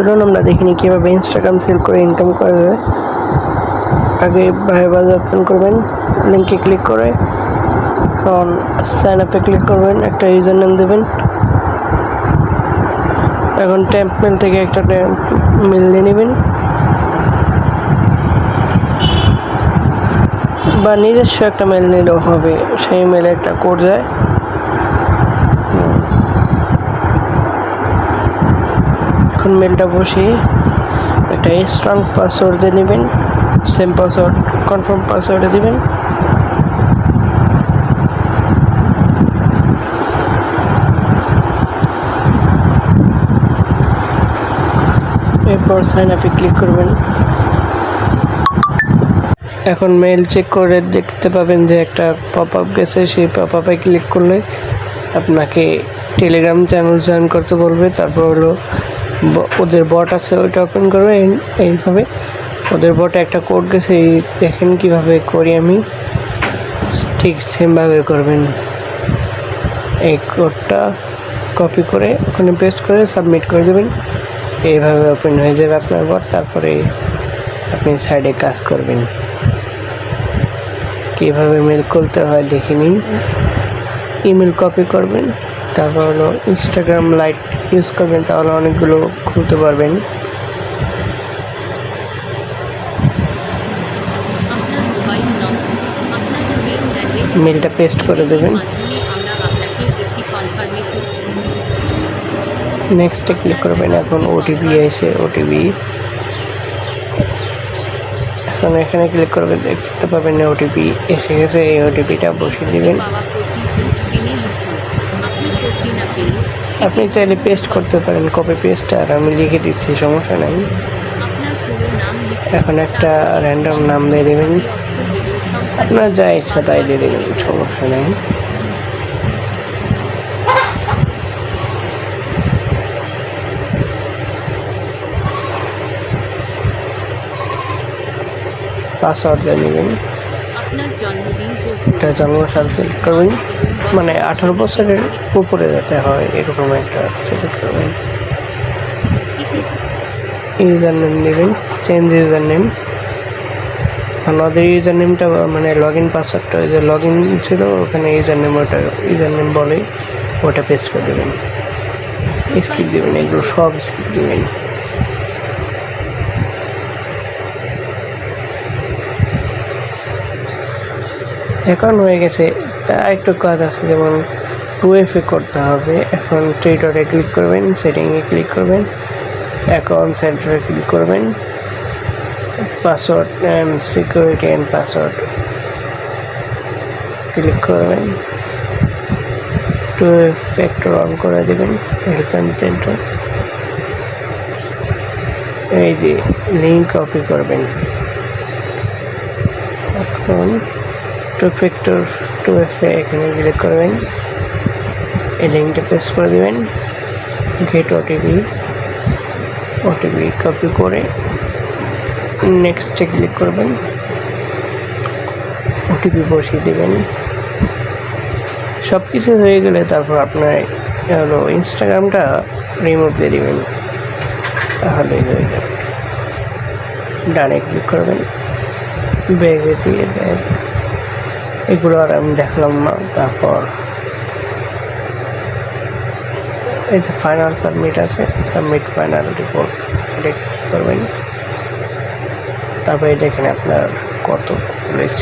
চলুন আমরা দেখিনি কীভাবে ইনস্টাগ্রাম সেল করে ইনকাম করা যায়। আগে ভাই বাজার ওপেন করবেন লিঙ্কে ক্লিক করে এখন সাইন আপে ক্লিক করবেন, একটা ইউজার নেম দেবেন। এখন ট্যাম্প মেল থেকে একটা ট্যাম্প মেল দিয়ে নেবেন। বা নিজস্ব একটা মেল নিলেও হবে, সেই মেলে একটা কোড যায়। এখন মেলটা বসিয়ে একটা স্ট্রং পাসওয়ার্ড দিয়ে নেবেন সেম পাসওয়ার্ড কনফার্ম পাসওয়ার্ডে দিবেন। এরপর সাইন আপে ক্লিক করবেন। এখন মেল চেক করে দেখতে পাবেন যে একটা পপ আপ গেছে, সেই পপ আপে ক্লিক করলে আপনাকে টেলিগ্রাম চ্যানেল জয়েন করতে বলবে, তারপর হলো ওদের বট আছে, ওইটা ওপেন করবে, এই- এইভাবে। ওদের বটে একটা কোড গেছে, এই দেখেন কীভাবে করি আমি। ঠিক সেমভাবে করবেন। এই কোডটা কপি করে ওখানে পেস্ট করে সাবমিট করে দেবেন। এইভাবে ওপেন হয়ে যাবে আপনার বট, তারপরে আপনি সাইডে কাজ করবেন। কীভাবে মেল করতে হয় দেখে নিন ইমেল কপি করবেন। তারপর হলো ইনস্টাগ্রাম লাইট ইউজ করবেন তাহলে অনেকগুলো খুলতে পারবেন। মেলটা পেস্ট করে দেবেন। নেক্সটে ক্লিক করবেন এখন ওটিপি এসে ওটিপি এখন এখানে ক্লিক করবেন দেখতে পাবেন ওটিপি এসে গেছে এই ওটিপিটা বসিয়ে দিবেন পাওয়া কোডটি স্ক্রিনে লিখুন আপনি আপনি চাইলে পেস্ট করতে পারেন কপি পেস্ট আর আমি লিখে দিচ্ছি সমস্যা নাই। এখন একটা র্যান্ডম নাম দিয়ে দেবেন। আপনার যা ইচ্ছা তাই দিয়ে দেবেন সমস্যা নেই। পাসওয়ার্ড দিয়ে নেবেন। যোগ একটা জন্মসাল সিলেক্ট করবেন। মানে আঠারো বছরের উপরে যাতে হয়, এরকম একটা সিলেক্ট করবেন। ইউজার নেম দেবেন চেঞ্জ ইউজার নেম আমাদের ইউজার নেমটা মানে লগ ইন পাসওয়ার্ডটা যে লগ ইন ছিল, ওখানে ইউজার নেম ওটা ইউজার নেম বলে ওটা পেস্ট করে দেবেন। স্কিপ দেবেন, এগুলো সব স্কিপ দেবেন। এখন হয়ে গেছে। একটু কাজ আছে, যেমন টু এফে করতে হবে। এখন থ্রি ডটে ক্লিক করবেন সেটিংয়ে ক্লিক করবেন অ্যাকাউন্ট সেন্টারে ক্লিক করবেন password and security and password click করবেন। টু এফ ফ্যাক্টর অন করে দেবেন ওয়েলকাম সেন্টার এই যে লিঙ্ক কপি করবেন। এখন টু ফ্যাক্টর টু এফে এখানে ক্লিক করবেন এই লিঙ্কটা পেস্ট করে দেবেন। গেট ওটিপি ওটিপি কপি করে নেক্সটে ক্লিক করবেন। ওটিপি বসিয়ে দেবেন। সব কিছু হয়ে গেলে তারপর আপনার হলো ইনস্টাগ্রামটা রিমুভ দিয়ে দেবেন। তাহলেই হয়ে যাবে। ডানে ক্লিক করবেন। ব্যাগে দিয়ে দেয় এগুলো আর আমি দেখলাম না, তারপর এই যে ফাইনাল সাবমিট আছে সাবমিট ফাইনাল রিপোর্ট এটা করবেন তারপরে দেখেন আপনার কত রয়েছে